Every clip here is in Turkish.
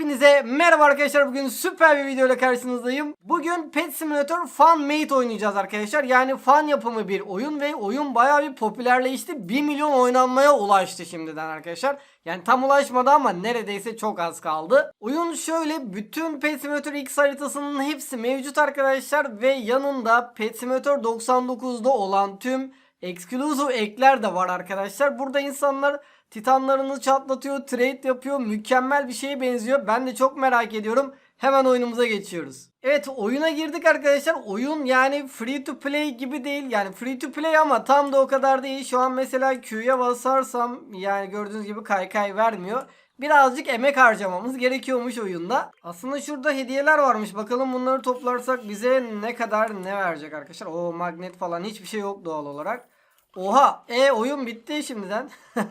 Hepinize merhaba arkadaşlar. Bugün süper bir video ile karşınızdayım. Bugün Pet Simulator Fun Mate oynayacağız arkadaşlar. Yani fan yapımı bir oyun ve oyun bayağı bir popülerleşti. 1 milyon oynanmaya ulaştı şimdiden arkadaşlar. Yani tam ulaşmadı ama neredeyse çok az kaldı. Oyun şöyle bütün Pet Simulator X haritasının hepsi mevcut arkadaşlar ve yanında Pet Simulator 99'da olan tüm exclusive ekler de var arkadaşlar. Burada insanlar Titanlarını çatlatıyor, trade yapıyor. Mükemmel bir şeye benziyor. Ben de çok merak ediyorum. Hemen oyunumuza geçiyoruz. Evet oyuna girdik arkadaşlar. Oyun yani free to play gibi değil. Yani free to play ama tam da o kadar değil. Şu an mesela Q'ya basarsam yani gördüğünüz gibi kaykay vermiyor. Birazcık emek harcamamız gerekiyormuş oyunda. Aslında şurada hediyeler varmış. Bakalım bunları toplarsak bize ne kadar ne verecek arkadaşlar. O magnet falan hiçbir şey yok doğal olarak. Oha e oyun bitti şimdiden.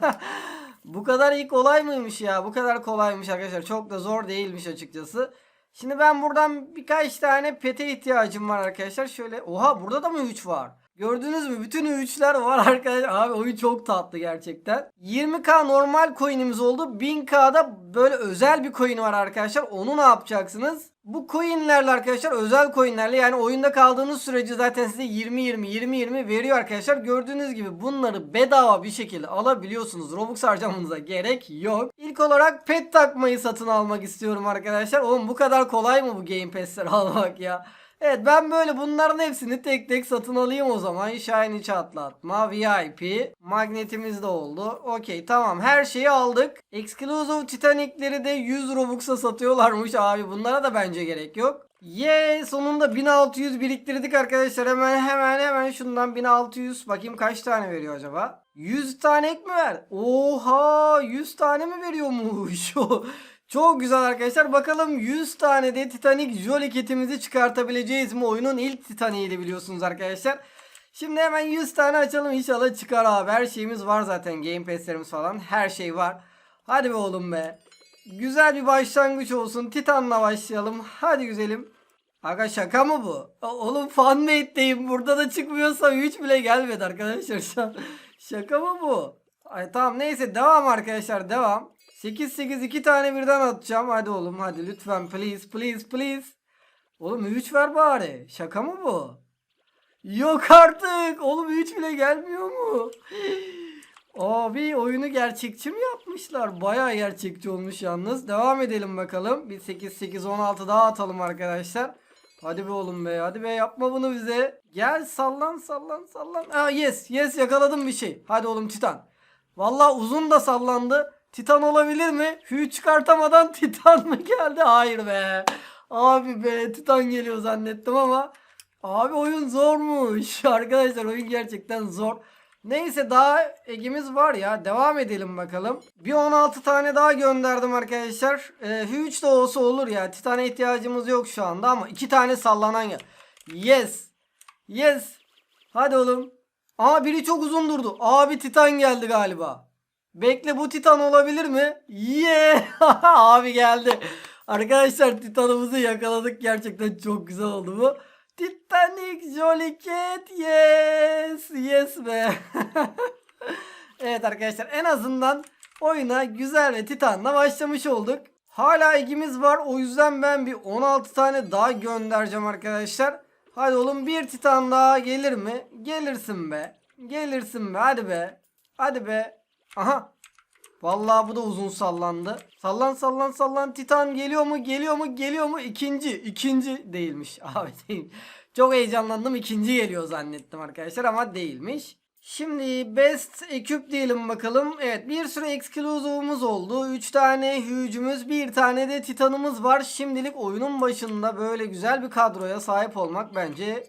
Bu kadar iyi kolay mıymış ya? Bu kadar kolaymış arkadaşlar. Çok da zor değilmiş açıkçası. Şimdi ben buradan birkaç tane pete ihtiyacım var arkadaşlar. Şöyle oha burada da mı 3 var? Gördünüz mü? Bütün 3'ler var arkadaşlar. Abi oyun çok tatlı gerçekten. 20k normal coin'imiz oldu. 1000k'da böyle özel bir coin var arkadaşlar. Onu ne yapacaksınız? Bu coinlerle arkadaşlar özel coinlerle yani oyunda kaldığınız sürece zaten size 20-20 20-20 veriyor arkadaşlar. Gördüğünüz gibi bunları bedava bir şekilde alabiliyorsunuz. Robux harcamanıza gerek yok. İlk olarak pet takmayı satın almak istiyorum arkadaşlar. Oğlum bu kadar kolay mı bu Game Pass'leri almak ya? Evet ben böyle bunların hepsini tek tek satın alayım o zaman. Shiny çatlatma, VIP, magnetimiz de oldu. Okey tamam her şeyi aldık. Exclusive Titanic'leri de 100 Robux'a satıyorlarmış abi. Bunlara da bence gerek yok. Ye sonunda 1600 biriktirdik arkadaşlar. Hemen hemen hemen şundan 1600 bakayım kaç tane veriyor acaba? 100 tane mi ver? Oha 100 tane mi veriyormuş? Çok güzel arkadaşlar. Bakalım 100 tane de Titanic Jolly kitimizi çıkartabileceğiz mi? Oyunun ilk Titanic'iydi biliyorsunuz arkadaşlar. Şimdi hemen 100 tane açalım. İnşallah çıkar abi. Her şeyimiz var zaten. Game Pass'lerimiz falan. Her şey var. Hadi be oğlum be. Güzel bir başlangıç olsun. Titan'la başlayalım. Hadi güzelim. Aga şaka mı bu? Oğlum fanmate'deyim. Burada da çıkmıyorsa 3 bile gelmedi arkadaşlar. Şaka mı bu? Ay tamam neyse devam arkadaşlar devam. 8 8 2 tane birden atacağım. Hadi oğlum hadi lütfen please please please. Oğlum 3 ver bari. Şaka mı bu? Yok artık. Oğlum 3 bile gelmiyor mu? Abi oyunu gerçekçi mi yapmışlar? Bayağı gerçekçi olmuş yalnız. Devam edelim bakalım. Bir 8 8 16 daha atalım arkadaşlar. Hadi be oğlum be. Hadi be yapma bunu bize. Gel sallan sallan sallan. Aa yes yes yakaladım bir şey. Hadi oğlum Titan. Vallahi uzun da sallandı. Titan olabilir mi? Hü çıkartamadan Titan mı geldi? Hayır be. Abi be Titan geliyor zannettim ama. Abi oyun zormuş. Arkadaşlar oyun gerçekten zor. Neyse daha egimiz var ya. Devam edelim bakalım. Bir 16 tane daha gönderdim arkadaşlar. Ee, Huge de olsa olur ya. Titan'a ihtiyacımız yok şu anda ama iki tane sallanan ya. Yes. Yes. Hadi oğlum. Aa biri çok uzun durdu. Abi Titan geldi galiba. Bekle bu Titan olabilir mi? Yeah. Abi geldi. Arkadaşlar Titan'ımızı yakaladık. Gerçekten çok güzel oldu bu. Titanic Jolly Cat. Yes. Yes be. evet arkadaşlar en azından oyuna güzel ve Titan'la başlamış olduk. Hala egimiz var. O yüzden ben bir 16 tane daha göndereceğim arkadaşlar. Hadi oğlum bir Titan daha gelir mi? Gelirsin be. Gelirsin be. Hadi be. Hadi be. Aha. Vallahi bu da uzun sallandı. Sallan sallan sallan. Titan geliyor mu? Geliyor mu? Geliyor mu? İkinci. ikinci değilmiş. Abi değil. Çok heyecanlandım. İkinci geliyor zannettim arkadaşlar ama değilmiş. Şimdi best ekip diyelim bakalım. Evet bir sürü exclusive'umuz oldu. 3 tane hücumuz, bir tane de titanımız var. Şimdilik oyunun başında böyle güzel bir kadroya sahip olmak bence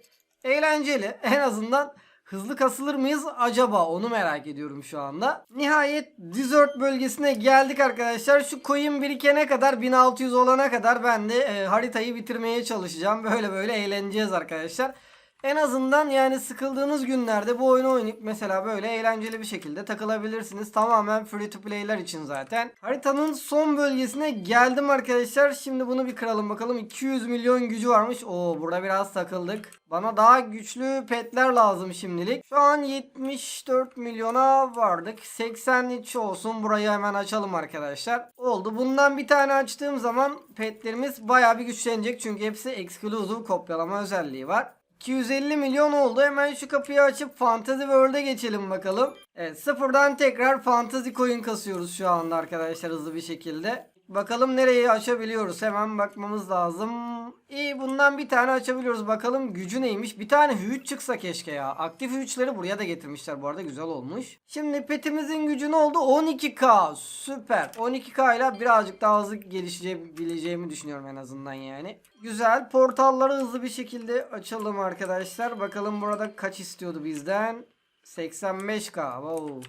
eğlenceli. En azından hızlı kasılır mıyız acaba onu merak ediyorum şu anda. Nihayet desert bölgesine geldik arkadaşlar. Şu coin birikene kadar 1600 olana kadar ben de e, haritayı bitirmeye çalışacağım. Böyle böyle eğleneceğiz arkadaşlar. En azından yani sıkıldığınız günlerde bu oyunu oynayıp mesela böyle eğlenceli bir şekilde takılabilirsiniz. Tamamen free to play'ler için zaten. Haritanın son bölgesine geldim arkadaşlar. Şimdi bunu bir kıralım bakalım. 200 milyon gücü varmış. Oo burada biraz takıldık. Bana daha güçlü petler lazım şimdilik. Şu an 74 milyona vardık. 83 olsun. Burayı hemen açalım arkadaşlar. Oldu. Bundan bir tane açtığım zaman petlerimiz bayağı bir güçlenecek. Çünkü hepsi exclusive kopyalama özelliği var. 250 milyon oldu. Hemen şu kapıyı açıp Fantasy World'e geçelim bakalım. Evet sıfırdan tekrar Fantasy Coin kasıyoruz şu anda arkadaşlar hızlı bir şekilde. Bakalım nereyi açabiliyoruz. Hemen bakmamız lazım. İyi bundan bir tane açabiliyoruz. Bakalım gücü neymiş. Bir tane hüç çıksa keşke ya. Aktif hüçleri buraya da getirmişler bu arada. Güzel olmuş. Şimdi petimizin gücü ne oldu? 12k. Süper. 12k ile birazcık daha hızlı gelişebileceğimi düşünüyorum en azından yani. Güzel. Portalları hızlı bir şekilde açalım arkadaşlar. Bakalım burada kaç istiyordu bizden? 85k. Wow.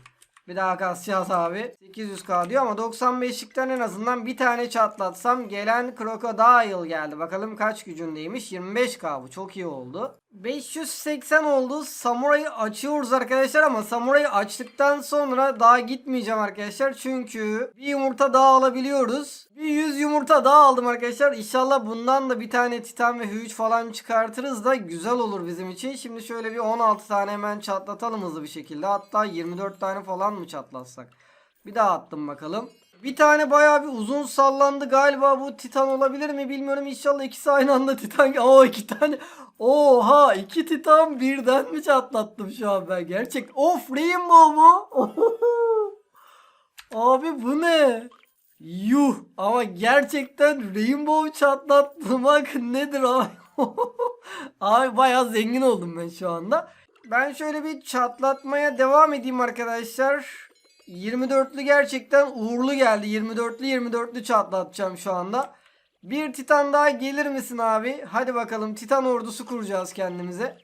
Bir daha kasacağız abi. 800k diyor ama 95'likten en azından bir tane çatlatsam gelen Crocodile geldi. Bakalım kaç gücündeymiş. 25k bu çok iyi oldu. 580 oldu. Samuray'ı açıyoruz arkadaşlar ama Samuray'ı açtıktan sonra daha gitmeyeceğim arkadaşlar. Çünkü bir yumurta daha alabiliyoruz. Bir 100 yumurta daha aldım arkadaşlar. İnşallah bundan da bir tane titan ve hüç falan çıkartırız da güzel olur bizim için. Şimdi şöyle bir 16 tane hemen çatlatalım hızlı bir şekilde. Hatta 24 tane falan mı çatlatsak? Bir daha attım bakalım. Bir tane bayağı bir uzun sallandı galiba bu titan olabilir mi bilmiyorum. İnşallah ikisi aynı anda titan. O iki tane. Oha iki titan birden mi çatlattım şu an ben? Gerçek. Of rainbow mu? Abi bu ne? Yuh ama gerçekten rainbow çatlatmak nedir abi? Abi bayağı zengin oldum ben şu anda. Ben şöyle bir çatlatmaya devam edeyim arkadaşlar 24'lü gerçekten uğurlu geldi. 24'lü 24'lü çatlatacağım şu anda. Bir titan daha gelir misin abi? Hadi bakalım titan ordusu kuracağız kendimize.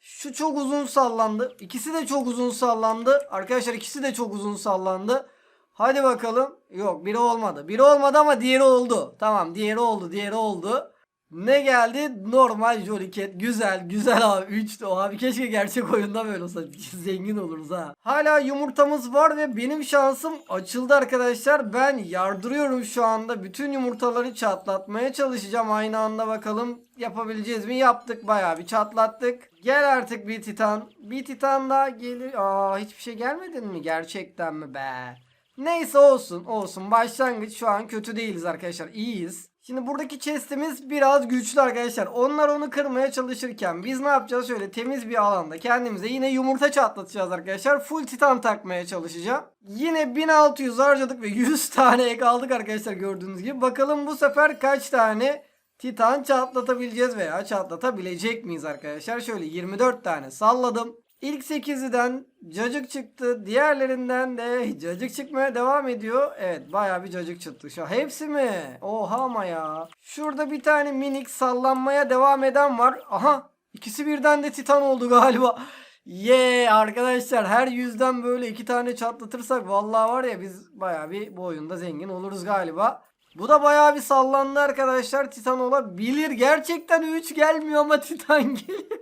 Şu çok uzun sallandı. İkisi de çok uzun sallandı. Arkadaşlar ikisi de çok uzun sallandı. Hadi bakalım. Yok biri olmadı. Biri olmadı ama diğeri oldu. Tamam diğeri oldu. Diğeri oldu. Ne geldi? Normal Joliket. Güzel güzel abi. 3 abi keşke gerçek oyunda böyle olsa. Zengin oluruz ha. Hala yumurtamız var ve benim şansım açıldı arkadaşlar. Ben yardırıyorum şu anda. Bütün yumurtaları çatlatmaya çalışacağım aynı anda bakalım. Yapabileceğiz mi? Yaptık bayağı bir çatlattık. Gel artık bir titan. Bir titan daha gelir. Aa hiçbir şey gelmedin mi? Gerçekten mi be? Neyse olsun olsun. Başlangıç şu an kötü değiliz arkadaşlar. İyiyiz. Şimdi buradaki chestimiz biraz güçlü arkadaşlar. Onlar onu kırmaya çalışırken biz ne yapacağız? Şöyle temiz bir alanda kendimize yine yumurta çatlatacağız arkadaşlar. Full titan takmaya çalışacağım. Yine 1600 harcadık ve 100 tane ek aldık arkadaşlar gördüğünüz gibi. Bakalım bu sefer kaç tane titan çatlatabileceğiz veya çatlatabilecek miyiz arkadaşlar? Şöyle 24 tane salladım. İlk 8'den cacık çıktı. Diğerlerinden de cacık çıkmaya devam ediyor. Evet bayağı bir cacık çıktı. Şu hepsi mi? Oha ama ya. Şurada bir tane minik sallanmaya devam eden var. Aha ikisi birden de titan oldu galiba. Ye arkadaşlar her yüzden böyle iki tane çatlatırsak vallahi var ya biz bayağı bir bu oyunda zengin oluruz galiba. Bu da bayağı bir sallandı arkadaşlar. Titan olabilir. Gerçekten 3 gelmiyor ama Titan geliyor.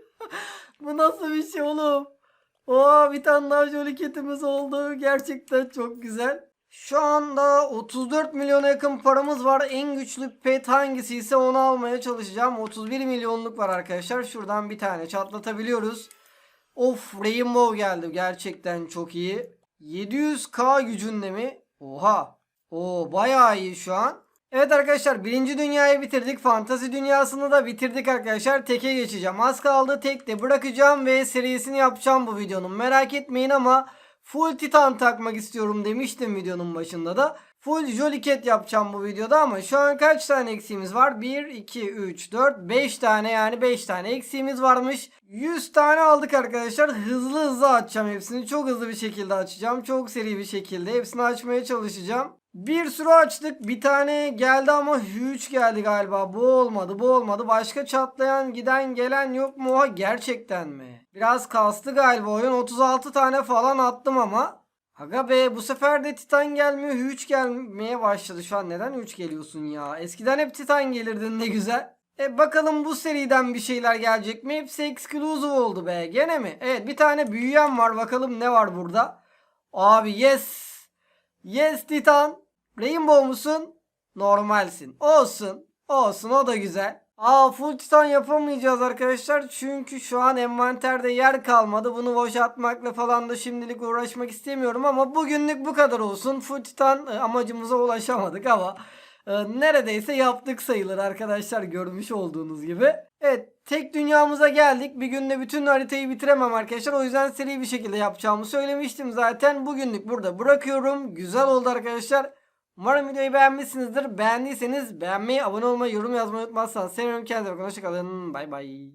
Bu nasıl bir şey oğlum? Oo bir tane daha joliketimiz oldu. Gerçekten çok güzel. Şu anda 34 milyona yakın paramız var. En güçlü pet hangisi ise onu almaya çalışacağım. 31 milyonluk var arkadaşlar. Şuradan bir tane çatlatabiliyoruz. Of Rainbow geldi. Gerçekten çok iyi. 700k gücünde mi? Oha. Oo bayağı iyi şu an. Evet arkadaşlar birinci dünyayı bitirdik. Fantazi dünyasını da bitirdik arkadaşlar. Teke geçeceğim. Az kaldı tek de bırakacağım ve serisini yapacağım bu videonun. Merak etmeyin ama full titan takmak istiyorum demiştim videonun başında da. Full joliket yapacağım bu videoda ama şu an kaç tane eksiğimiz var? 1, 2, 3, 4, 5 tane yani 5 tane eksiğimiz varmış. 100 tane aldık arkadaşlar. Hızlı hızlı açacağım hepsini. Çok hızlı bir şekilde açacağım. Çok seri bir şekilde hepsini açmaya çalışacağım. Bir sürü açtık. Bir tane geldi ama huge geldi galiba. Bu olmadı, bu olmadı. Başka çatlayan, giden, gelen yok mu? Oha gerçekten mi? Biraz kastı galiba oyun. 36 tane falan attım ama. Aga be bu sefer de Titan gelmiyor. Huge gelmeye başladı şu an. Neden 3 geliyorsun ya? Eskiden hep Titan gelirdin ne güzel. E bakalım bu seriden bir şeyler gelecek mi? Hepsi exclusive oldu be. Gene mi? Evet bir tane büyüyen var. Bakalım ne var burada? Abi yes. Yes Titan. Rainbow musun? Normalsin. Olsun. Olsun o da güzel. Aa full titan yapamayacağız arkadaşlar. Çünkü şu an envanterde yer kalmadı. Bunu boşaltmakla falan da şimdilik uğraşmak istemiyorum ama bugünlük bu kadar olsun. Full titan e, amacımıza ulaşamadık ama e, neredeyse yaptık sayılır arkadaşlar görmüş olduğunuz gibi. Evet tek dünyamıza geldik. Bir günde bütün haritayı bitiremem arkadaşlar. O yüzden seri bir şekilde yapacağımı söylemiştim zaten. Bugünlük burada bırakıyorum. Güzel oldu arkadaşlar. Umarım videoyu beğenmişsinizdir. Beğendiyseniz beğenmeyi, abone olmayı, yorum yazmayı unutmazsanız sevinirim. Kendinize bakın. Hoşçakalın. Bay bay.